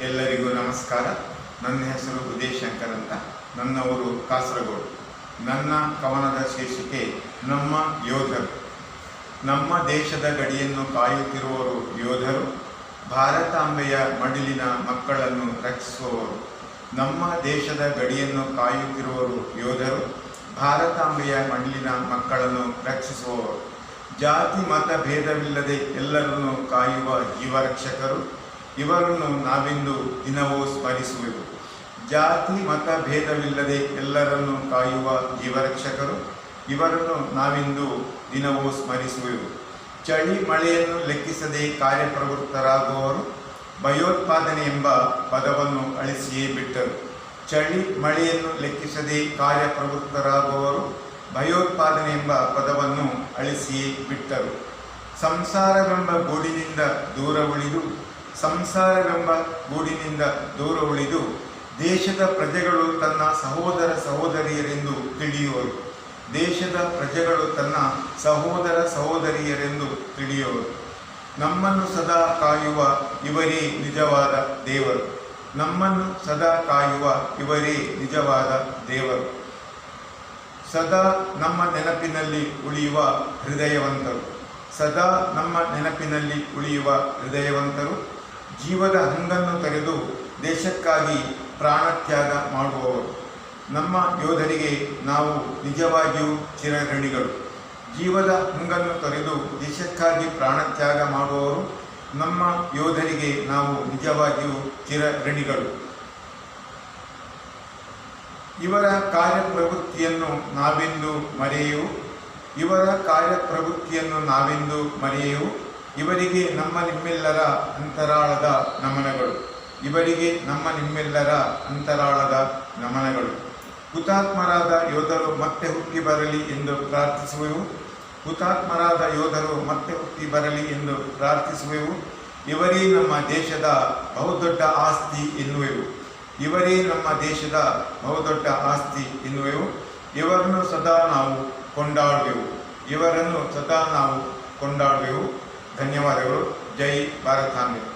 ಎಲ್ಲರಿಗೂ ನಮಸ್ಕಾರ. ನನ್ನ ಹೆಸರು ಉದಯ್ ಶಂಕರ್ ಅಂತ. ನನ್ನ ಊರು ಕಾಸರಗೋಡು. ನನ್ನ ಕವನದ ಶೀರ್ಷಿಕೆ, ನಮ್ಮ ಯೋಧರು. ನಮ್ಮ ದೇಶದ ಗಡಿಯನ್ನು ಕಾಯುತ್ತಿರುವವರು ಯೋಧರು. ಭಾರತಾಂಬೆಯ ಮಡಿಲಿನ ಮಕ್ಕಳನ್ನು ರಕ್ಷಿಸುವವರು. ನಮ್ಮ ದೇಶದ ಗಡಿಯನ್ನು ಕಾಯುತ್ತಿರುವವರು ಯೋಧರು. ಭಾರತಾಂಬೆಯ ಮಡಿಲಿನ ಮಕ್ಕಳನ್ನು ರಕ್ಷಿಸುವವರು. ಜಾತಿ, ಮತ, ಭೇದವಿಲ್ಲದೆ ಎಲ್ಲರನ್ನು ಕಾಯುವ ಜೀವರಕ್ಷಕರು. ಇವರನ್ನು ನಾವಿಂದು ದಿನವೂ ಸ್ಮರಿಸುವೆವು. ಜಾತಿ, ಮತ, ಭೇದವಿಲ್ಲದೆ ಎಲ್ಲರನ್ನು ಕಾಯುವ ಜೀವರಕ್ಷಕರು, ಇವರನ್ನು ನಾವಿಂದು ದಿನವೂ ಸ್ಮರಿಸುವೆವು. ಚಳಿ, ಮಳೆಯನ್ನು ಲೆಕ್ಕಿಸದೆ ಕಾರ್ಯಪ್ರವೃತ್ತರಾಗುವವರು ಭಯೋತ್ಪಾದನೆ ಎಂಬ ಪದವನ್ನು ಅಳಿಸಿಯೇ ಬಿಟ್ಟರು. ಚಳಿ, ಮಳೆಯನ್ನು ಲೆಕ್ಕಿಸದೆ ಕಾರ್ಯಪ್ರವೃತ್ತರಾಗುವವರು ಭಯೋತ್ಪಾದನೆ ಎಂಬ ಪದವನ್ನು ಅಳಿಸಿಯೇ ಬಿಟ್ಟರು. ಸಂಸಾರವೆಂಬ ಗೂಡಿನಿಂದ ದೂರ ಉಳಿದು ಸಂಸಾರವೆಂಬ ಗೂಡಿನಿಂದ ದೂರ ಉಳಿದು ದೇಶದ ಪ್ರಜೆಗಳು ತನ್ನ ಸಹೋದರ ಸಹೋದರಿಯರೆಂದು ತಿಳಿಯುವರು. ದೇಶದ ಪ್ರಜೆಗಳು ತನ್ನ ಸಹೋದರ ಸಹೋದರಿಯರೆಂದು ತಿಳಿಯುವರು. ನಮ್ಮನ್ನು ಸದಾ ಕಾಯುವ ಇವರೇ ನಿಜವಾದ ದೇವರು. ನಮ್ಮನ್ನು ಸದಾ ಕಾಯುವ ಇವರೇ ನಿಜವಾದ ದೇವರು. ಸದಾ ನಮ್ಮ ನೆನಪಿನಲ್ಲಿ ಉಳಿಯುವ ಹೃದಯವಂತರು. ಸದಾ ನಮ್ಮ ನೆನಪಿನಲ್ಲಿ ಉಳಿಯುವ ಹೃದಯವಂತರು ಜೀವದ ಹಂಗನ್ನು ತೆರೆದು ದೇಶಕ್ಕಾಗಿ ಪ್ರಾಣತ್ಯಾಗ ಮಾಡುವವರು. ನಮ್ಮ ಯೋಧರಿಗೆ ನಾವು ನಿಜವಾಗಿಯೂ ಚಿರಋಣಿಗಳು. ಜೀವದ ಹಂಗನ್ನು ತೊರೆದು ದೇಶಕ್ಕಾಗಿ ಪ್ರಾಣತ್ಯಾಗ ಮಾಡುವವರು ನಮ್ಮ ಯೋಧರಿಗೆ ನಾವು ನಿಜವಾಗಿಯೂ ಚಿರಋಣಿಗಳು. ಇವರ ಕಾರ್ಯಪ್ರವೃತ್ತಿಯನ್ನು ನಾವೆಂದು ಮರೆಯು ಇವರ ಕಾರ್ಯಪ್ರವೃತ್ತಿಯನ್ನು ನಾವೆಂದು ಮರೆಯೆವು? ಇವರಿಗೆ ನಮ್ಮ ನಿಮ್ಮೆಲ್ಲರ ಅಂತರಾಳದ ನಮನಗಳು. ಇವರಿಗೆ ನಮ್ಮ ನಿಮ್ಮೆಲ್ಲರ ಅಂತರಾಳದ ನಮನಗಳು. ಹುತಾತ್ಮರಾದ ಯೋಧರು ಮತ್ತೆ ಹುಟ್ಟಿ ಬರಲಿ ಎಂದು ಪ್ರಾರ್ಥಿಸುವೆವು. ಹುತಾತ್ಮರಾದ ಯೋಧರು ಮತ್ತೆ ಹುಟ್ಟಿ ಬರಲಿ ಎಂದು ಪ್ರಾರ್ಥಿಸುವೆವು. ಇವರೇ ನಮ್ಮ ದೇಶದ ಬಹುದೊಡ್ಡ ಆಸ್ತಿ ಎನ್ನುವೆವು. ಇವರೇ ನಮ್ಮ ದೇಶದ ಬಹುದೊಡ್ಡ ಆಸ್ತಿ ಎನ್ನುವೆವು. ಇವರನ್ನು ಸದಾ ನಾವು ಕೊಂಡಾಡುವೆವು. ಇವರನ್ನು ಸದಾ ನಾವು ಕೊಂಡಾಡುವೆವು. ధన్యవాదాలు జై భారత్ ఆంబేద్కర్